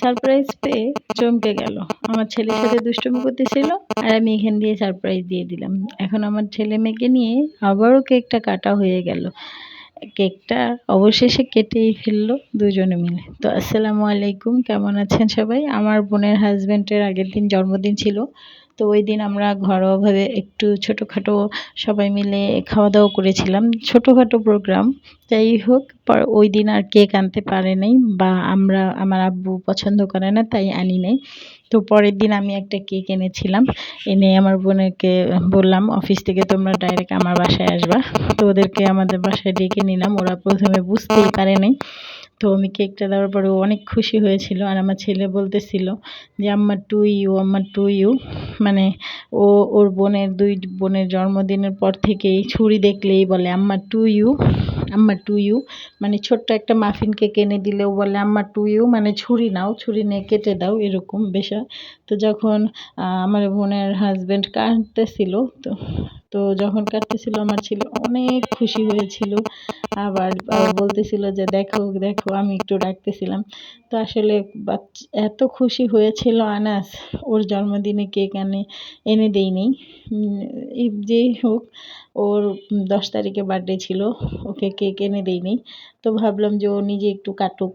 Surprise পেয়ে চমকে গেল। আমার ছেলের সাথে দুষ্টুমি করতেছিল আর আমি এখান দিয়ে সারপ্রাইজ দিয়ে দিলাম। এখন আমার ছেলে মেয়েকে নিয়ে আবারও কেকটা কাটা হয়ে গেল। কেকটা অবশেষে কেটেই ফেলল দুজনে মিলে। তো আসসালামু আলাইকুম, কেমন আছেন সবাই? আমার বোনের হাজব্যান্ডের আগের দিন জন্মদিন ছিল। তো ওই দিন আমরা ঘরোয়াভাবে একটু ছোটোখাটো সবাই মিলে খাওয়া দাওয়া করেছিলাম। ছোটোখাটো প্রোগ্রাম যাই হোক ওই দিন আর কেক আনতে পারে নাই বা আমরা, আমার আব্বু পছন্দ করে না, তাই আনি নাই। তো পরের দিন আমি একটা কেক এনেছিলাম। এনে আমার বোনকে বললাম অফিস থেকে তোমরা ডাইরেক্ট আমার বাসায় আসবা। তো ওদেরকে আমাদের বাসায় ডেকে নিলাম। ওরা প্রথমে বুঝতেই পারে নাই। তো আমি কেকটা দেওয়ার পরে ও অনেক খুশি হয়েছিল আর আমার ছেলে বলতেছিল যে, আম্মা টু ইউ আম্মা টু ইউ মানে ও, ওর বোনের, দুই বোনের জন্মদিনের পর থেকেই ছুরি দেখলেই বলে, আম্মা টু ইউ আম্মা টু ইউ মানে ছোট্ট একটা মাফিন কেক এনে দিলেও বলে, আম্মা টু ইউ মানে ছুরি নাও, ছুরি নিয়ে কেটে দাও, এরকম বেশা। তো যখন আমার বোনের হাজব্যান্ড কাটতেছিল তো তো যখন কাটতেছিল আমার ছেলে অনেক খুশি হয়েছিল। আবার বলতেছিল যে দেখো দেখো, আমি একটু ডাকতেছিলাম। তো আসলে এত খুশি হয়েছিল আনাস। ওর জন্মদিনে কেক আনে, এনে দেইনি। যেই হোক, ওর দশ তারিখে বার্থডে ছিল, ওকে কেক এনে দেইনি। তো ভাবলাম যে ও নিজে একটু কাটুক।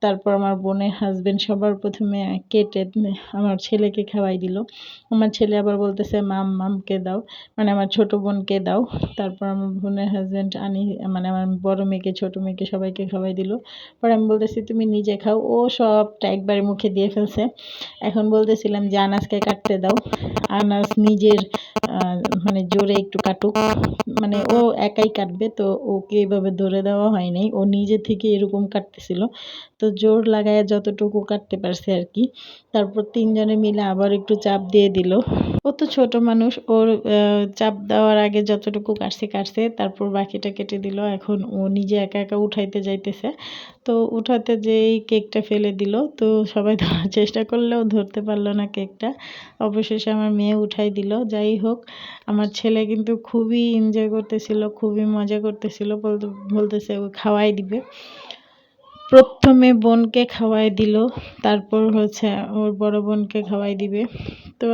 তারপর আমার বোনের হাজব্যান্ড সবার প্রথমে কেটে আমার ছেলেকে খাওয়াই দিল। আমার ছেলে আবার বলতেছে, মাম, মামকে দাও। মানে আমার ছোট বোনকে দাও। তারপর আমার বোনের হাজব্যান্ড আনি মানে আমার বড় মেয়েকে, ছোট মেয়েকে সবাইকে খাওয়াই দিল। পরে আমি বলতেছি, তুমি নিজে খাও। ও সবটা একবারে মুখে দিয়ে ফেলছে। এখন বলতেছিলাম যে, আনাজকে কাটতে দাও। আনাজ নিজের মানে জোরে একটু কাটুক। মানে ও একাই কাটবে, তো ওকে এভাবে ধরে দেওয়া হয়নি ও নিজে থেকে এরকম কাটতেছিল। তো জোর লাগায় যতটুকু কাটতে পারছে আর কি। তারপর তিনজনে মিলে আবার একটু চাপ দিয়ে দিল। ও তো ছোট মানুষ, ওর চাপ দেওয়ার আগে যতটুকু কাটছে কাটছে। তারপর বাকিটা কেটে দিল। এখন ও নিজে একা একা উঠাইতে যাইতেছে। তো উঠাতে যেই কেকটা ফেলে দিল, তো সবাই ধরার চেষ্টা করলেও ধরতে পারল না কেকটা। অবশেষে আমার মেয়ে উঠাই দিল। যাই হোক আমার ছেলে কিন্তু খুবই এনজয় করতেছিল, খুবই মজা করতেছিল, বলতে, বলতেছে ও খাওয়াই দিবে। প্রথমে বোনকে খাওয়াই দিল, তারপর হচ্ছে ওর বড় বোনকে খাওয়াই দিবে। তো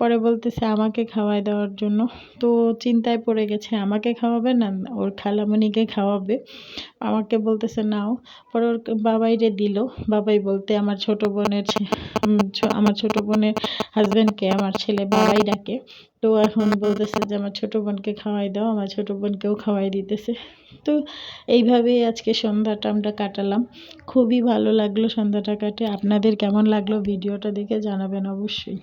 পরে বলতেছে আমাকে খাওয়াই দেওয়ার জন্য। তো চিন্তায় পড়ে গেছে, আমাকে খাওয়াবে না? ওর খালামণিকে খাওয়াবে। আমাকে বলতেছে, নাও। পরে ওর বাবাইরে দিল। বাবাই বলতে, আমার ছোট বোনের আমার ছোট বোনের হাজব্যান্ডকে আমার ছেলে বাবাই ডাকে। তো এখন বলতেছে যে, আমার ছোট বোনকে খাওয়াই দাও, আমার ছোট বোনকেও খাওয়াই দিতেছে। তো এইভাবেই আজকে সন্ধ্যাটা আমরা কাটালাম। খুবই ভালো লাগল সন্ধ্যাটা কাটে। আপনাদের কেমন লাগল ভিডিওটা দেখে জানাবেন অবশ্যই।